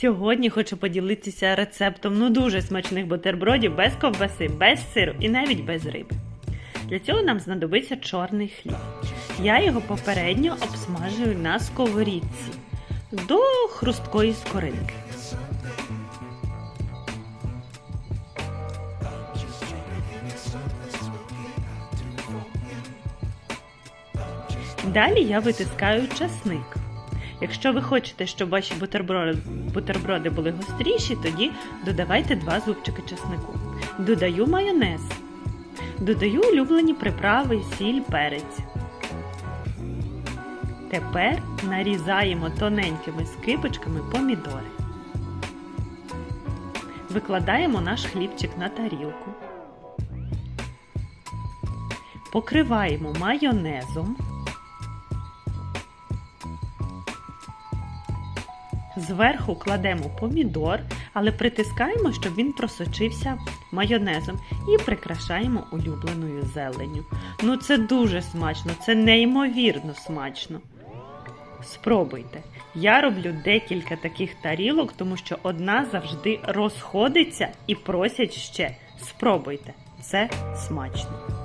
Сьогодні хочу поділитися рецептом ну дуже смачних бутербродів без ковбаси, без сиру і навіть без риби. Для цього нам знадобиться чорний хліб. Я його попередньо обсмажую на сковорідці до хрусткої скоринки. Далі я витискаю часник. Якщо ви хочете, щоб ваші бутерброди, бутерброди були гостріші, тоді додавайте два зубчики часнику. Додаю майонез. Додаю улюблені приправи, сіль, перець. Тепер нарізаємо тоненькими скибочками помідори. Викладаємо наш хлібчик на тарілку. Покриваємо майонезом. Зверху кладемо помідор, але притискаємо, щоб він просочився майонезом і прикрашаємо улюбленою зеленню. Ну це дуже смачно, це неймовірно смачно. Спробуйте. Я роблю декілька таких тарілок, тому що одна завжди розходиться і просять ще. Спробуйте, це смачно.